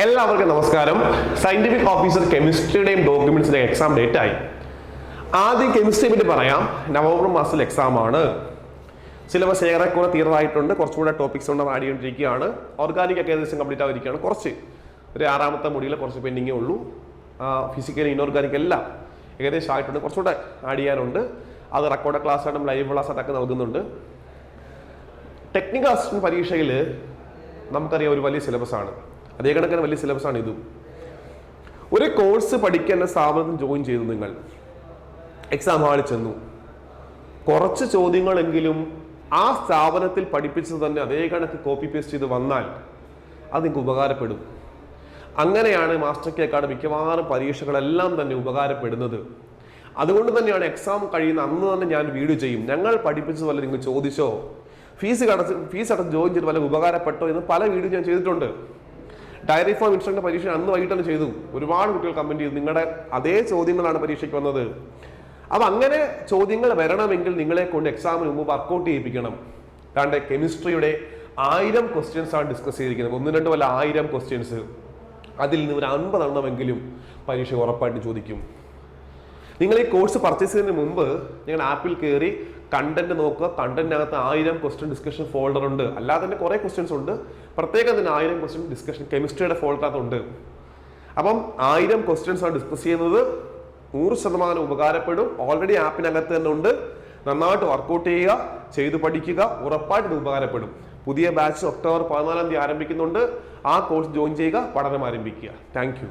എല്ലാവർക്കും നമസ്കാരം. Scientific officer കെമിസ്ട്രിയുടെയും ഡോക്യുമെന്റ്സിന്റെയും എക്സാം ഡേറ്റ് ആയി. ആദ്യം കെമിസ്ട്രി പറ്റി പറയാം. നവംബർ മാസത്തിൽ എക്സാം ആണ്. സിലബസ് ഏറെക്കുറെ തീർന്നതായിട്ടുണ്ട് കുറച്ചുകൂടെ ടോപ്പിക്സ് ഉണ്ട് ആഡ് ചെയ്തുകൊണ്ടിരിക്കുകയാണ് ഓർഗാനിക് ഒക്കെ ഏകദേശം കംപ്ലീറ്റ് ആയിരിക്കുകയാണ് കുറച്ച് ഒരു ആറാമത്തെ മുടിയിൽ കുറച്ച് പെൻഡിങ്ങേ ഉള്ളൂ. ഫിസിക്കൽ ഇനോർഗാനിക് എല്ലാം ഏകദേശം ആയിട്ടുണ്ട്. കുറച്ചുകൂടെ ആഡ് ചെയ്യാനുണ്ട്. അത് റെക്കോർഡ് ക്ലാസ് ആയിട്ടും ലൈവ് ക്ലാസ് ആയിട്ടൊക്കെ നൽകുന്നുണ്ട്. ടെക്നിക്കൽ അസിസ്റ്റന്റ് പരീക്ഷയിൽ നമുക്കറിയാം ഒരു വലിയ സിലബസ് ആണ്. അതേ കണക്കിന് വലിയ സിലബസ് ആണ് ഇതും. ഒരു കോഴ്സ് പഠിക്കേണ്ട സ്ഥാപനത്തിൽ ജോയിൻ ചെയ്തു നിങ്ങൾ. എക്സാം ഹാളിൽ ചെന്നു. കുറച്ച് ചോദ്യങ്ങളെങ്കിലും ആ സ്ഥാപനത്തിൽ പഠിപ്പിച്ചത് തന്നെ അതേ കണക്ക് കോപ്പി പേസ്റ്റ് ചെയ്ത് വന്നാൽ അത് നിങ്ങൾക്ക് ഉപകാരപ്പെടും. അങ്ങനെയാണ് മാസ്റ്റർ കെ അക്കാഡ് മിക്കവാറും പരീക്ഷകളെല്ലാം തന്നെ ഉപകാരപ്പെടുന്നത്. അതുകൊണ്ട് തന്നെയാണ് എക്സാം കഴിയുന്ന അന്ന് തന്നെ ഞാൻ വീഡിയോ ചെയ്യും. ഞങ്ങൾ പഠിപ്പിച്ചത് വല്ല നിങ്ങൾ ചോദിച്ചോ? ഫീസ് അടച്ച് ഫീസ് അടച്ച് ജോയിൻ ചെയ്ത് വല്ല ഉപകാരപ്പെട്ടോ എന്ന് പല വീഡിയോ ഞാൻ ചെയ്തിട്ടുണ്ട്. ഡയറി ഫോം ഇൻസ്ട്രക്ടർ പരീക്ഷ അന്ന് വൈകിട്ട് തന്നെ ചെയ്തു. ഒരുപാട് കുട്ടികൾ കമന്റ് ചെയ്തു. നിങ്ങളുടെ അതേ ചോദ്യങ്ങളാണ് പരീക്ഷയ്ക്ക് വന്നത്. അപ്പം അങ്ങനെ ചോദ്യങ്ങൾ വരണമെങ്കിൽ നിങ്ങളെ കൊണ്ട് എക്സാമിന് മുമ്പ് വർക്കൗട്ട് ചെയ്യിപ്പിക്കണം. കാരണം കെമിസ്ട്രിയുടെ ആയിരം ക്വസ്റ്റ്യൻസ് ആണ് ഡിസ്കസ് ചെയ്തിരിക്കുന്നത്. ഒന്ന് രണ്ട് വല്ല ആയിരം ക്വസ്റ്റ്യൻസ് അതിൽ നിന്ന് ഒരു അൻപതെണ്ണമെങ്കിലും പരീക്ഷ ഉറപ്പായിട്ട് ചോദിക്കും. നിങ്ങൾ ഈ കോഴ്സ് പർച്ചേസ് ചെയ്യുന്നതിന് മുമ്പ് നിങ്ങൾ ആപ്പിൽ കയറി കണ്ടന്റ് നോക്കുക. കണ്ടന്റിനകത്ത് ആയിരം ക്വസ്റ്റ്യൻ ഡിസ്കഷൻ ഫോൾഡർ ഉണ്ട്. അല്ലാതെ തന്നെ കുറെ ക്വസ്റ്റ്യൻസ് ഉണ്ട്. പ്രത്യേകം തന്നെ ആയിരം ക്വസ്റ്റ്യൻ ഡിസ്കഷൻ കെമിസ്ട്രിയുടെ ഫോൾഡറിനകത്തുണ്ട് അപ്പം ആയിരം ക്വസ്റ്റ്യൻസ് ആണ് ഡിസ്കസ് ചെയ്യുന്നത്. നൂറ് ശതമാനം ഉപകാരപ്പെടും. ഓൾറെഡി ആപ്പിനകത്ത് തന്നെ ഉണ്ട്. നന്നായിട്ട് വർക്കൗട്ട് ചെയ്യുക ചെയ്തു പഠിക്കുക ഉറപ്പായിട്ട് ഉപകാരപ്പെടും. പുതിയ ബാച്ച് ഒക്ടോബർ പതിനാലാം തീയതി ആരംഭിക്കുന്നുണ്ട്. ആ കോഴ്സ് ജോയിൻ ചെയ്യുക പഠനം ആരംഭിക്കുക. താങ്ക്